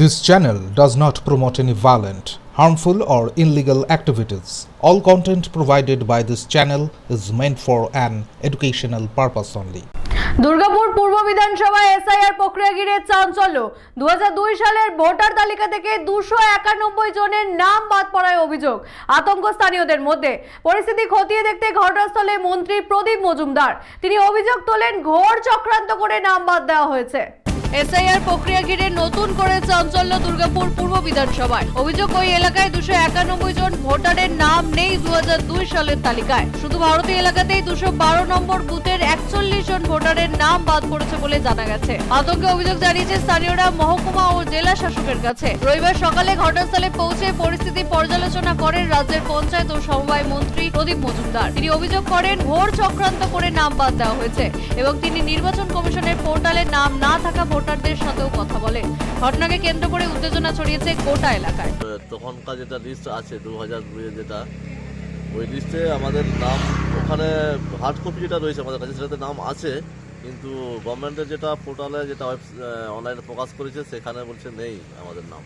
This channel does not promote any violent, harmful, or illegal activities. All content provided by this channel is meant for an educational purpose only. Durgapur পূর্ব বিধানসভায় SIR প্রক্রিয়া ঘিরে চাঞ্চল্য দুহাজার দুই সালের voter তালিকা থেকে দুশো একানব্বই জনের নাম বাদ পড়ায় অভিযোগ আতঙ্ক স্থানীয়দের মধ্যে পরিস্থিতি খতিয়ে দেখতে ঘটনাস্থলে মন্ত্রী প্রদীপ মজুমদার তিনি অভিযোগ তোলেন ঘোর চক্রান্ত করে নাম বাদ দেওয়া হয়েছে এসআইআর প্রক্রিয়া ঘিরে নতুন করে চাঞ্চল্য দুর্গাপুর পূর্ব বিধানসভায়। অভিযোগ, ওই এলাকায় দুশো একানব্বই জন ভোটারের নাম নেই দু হাজার দুই সালের তালিকায়। শুধু ভারতীয় এলাকাতেই দুশো বারো নম্বর বুথের একচল্লিশ ভোটারের নাম বাদ পড়েছে বলে জানা গেছে। আতঙ্কে অভিযোগ জানিয়েছে স্থানীয়রা মহকুমা ও জেলা শাসকের কাছে। রবিবার সকালে ঘটনাস্থলে পৌঁছে পরিস্থিতি পর্যালোচনা করেন রাজ্যের পঞ্চায়েত ও সমবায় মন্ত্রী প্রদীপ মজুমদার। তিনি অভিযোগ করেন ঘোর চক্রান্ত করে নাম বাদ দেওয়া হয়েছে এবং তিনি নির্বাচন কমিশনের পোর্টালে নাম না থাকা ভোটারদের সাথেও কথা বলেন। ঘটনাকে কেন্দ্র করে উত্তেজনা ছড়িয়েছে গোটা এলাকায়। তখনকার যেটা লিস্ট আছে, দু হাজার যেটা ওই লিস্টে আমাদের নাম ওখানে হার্ড কপি যেটা রয়েছে আমাদের কাছে সেটাতে নাম আছে কিন্তু গভর্নমেন্টের যেটা পোর্টালে যেটা অনলাইনে প্রকাশ করেছে সেখানে বলছে নেই আমাদের নাম।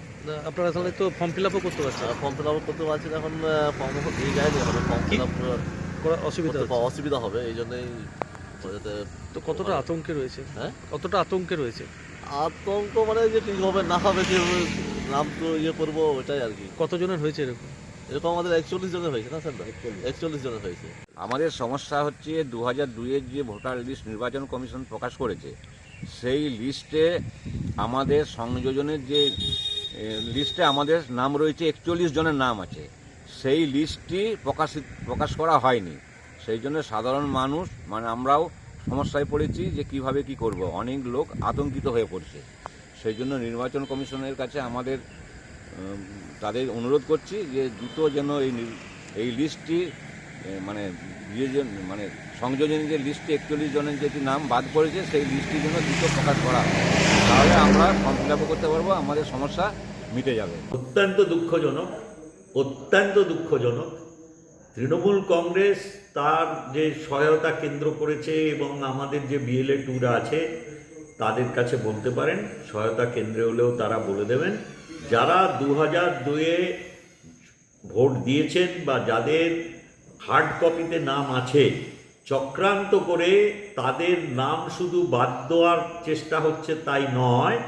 আপনারা তাহলে তো ফর্ম ফিল আপও করতে পারছেন। ফর্ম ফিল আপ করতে পারছি না, এখন ফর্ম দিয়ে যায়নি এখন ফর্ম ফিল আপ করা অসুবিধা অসুবিধা হবে এই জন্যই তো কতটা আতঙ্কে রয়েছে? হ্যাঁ? কতটা আতঙ্কে রয়েছে? আতঙ্ক মানে যে কি হবে না হবে যে নাম তো ইয়ে করব ওটাই আর কি। কতজনের হয়েছে এরকম? এরকম আমাদের একচল্লিশ জনের হয়েছে না স্যার? একচল্লিশ। জনের হয়েছে। আমাদের সমস্যা হচ্ছে দু হাজার দুইয়ের যে ভোটার লিস্ট নির্বাচন কমিশন প্রকাশ করেছে সেই লিস্টে আমাদের সংযোজনের যে লিস্টে আমাদের নাম রয়েছে একচল্লিশ জনের নাম আছে। সেই লিস্টটি প্রকাশিত প্রকাশ করা হয়নি। সেই জন্য সাধারণ মানুষ মানে আমরাও সমস্যায় পড়েছি যে কীভাবে কি করব। অনেক লোক আতঙ্কিত হয়ে পড়ছে। সেই জন্য নির্বাচন কমিশনের কাছে আমাদের তাদের অনুরোধ করছি যে দ্রুত যেন এই এই লিস্টটি মানে মানে সংযোজনী যে লিস্টে একচল্লিশ জনের যেটি নাম বাদ পড়েছে, সেই লিস্টটি যেন দ্রুত প্রকাশ করা তাহলে আমরা ফর্ম ফিল করতে পারব, আমাদের সমস্যা মিটে যাবে। অত্যন্ত দুঃখজনক অত্যন্ত দুঃখজনক, তৃণমূল কংগ্রেস তার যে সহায়তা কেন্দ্র করেছে এবং আমাদের যে বিএলএ ট্যুর আছে, তাদের কাছে বলতে পারেন, সহায়তা কেন্দ্রে হলেও তারা বলে দেবেন। যারা দু হাজার দুয়ে ভোট দিয়েছেন বা যাদের হার্ড কপিতে নাম আছে, চক্রান্ত করে তাদের নাম শুধু বাদ দেওয়ার চেষ্টা হচ্ছে তাই নয়,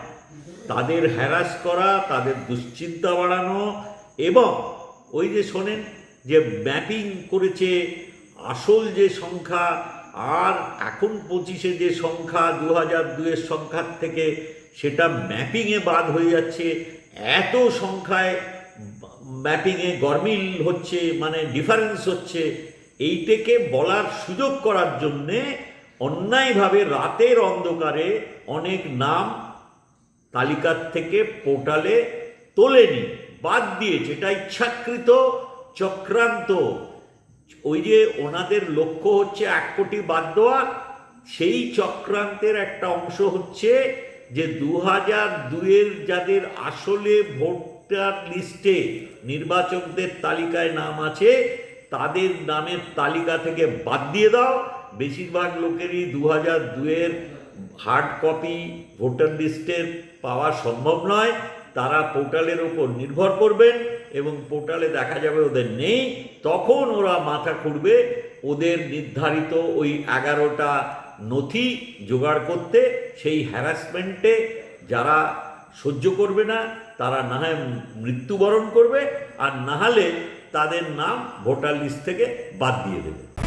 তাদের হ্যারাস করা, তাদের দুশ্চিন্তা বাড়ানো এবং ওই যে শোনেন যে ম্যাপিং করেছে, আসল যে সংখ্যা আর এখন পঁচিশে যে সংখ্যা দু হাজার দুয়ের সংখ্যার থেকে, সেটা ম্যাপিংয়ে বাদ হয়ে যাচ্ছে। এত সংখ্যায় ম্যাপিংয়ে গরমিল হচ্ছে মানে ডিফারেন্স হচ্ছে, এইটাকে বলার সুযোগ করার জন্যে অন্যায়ভাবে রাতের অন্ধকারে অনেক নাম তালিকার থেকে পোর্টালে তোলেনি, বাদ দিয়েছে এটা ইচ্ছাকৃত চক্রান্ত। ওই যে ওনাদের লক্ষ্য হচ্ছে এক কোটি বাদ দেওয়া, সেই চক্রান্তের একটা অংশ হচ্ছে যে দু হাজার দুয়ের যাদের আসলে ভোটার লিস্টে নির্বাচকদের তালিকায় নাম আছে, তাদের নামের তালিকা থেকে বাদ দিয়ে দাও। বেশিরভাগ লোকেরই দু হাজার দুয়ের হার্ড কপি ভোটার লিস্টের পাওয়া সম্ভব নয়। তারা পোর্টালের ওপর নির্ভর করবেন এবং পোর্টালে দেখা যাবে ওদের নেই। তখন ওরা মাথা খুঁড়বে। ওদের নির্ধারিত ওই এগারোটা নথি জোগাড় করতে সেই হ্যারাসমেন্টে যারা সহ্য করবে না, তারা না হয় মৃত্যুবরণ করবে, আর না হলে তাদের নাম ভোটার লিস্ট থেকে বাদ দিয়ে দেবে।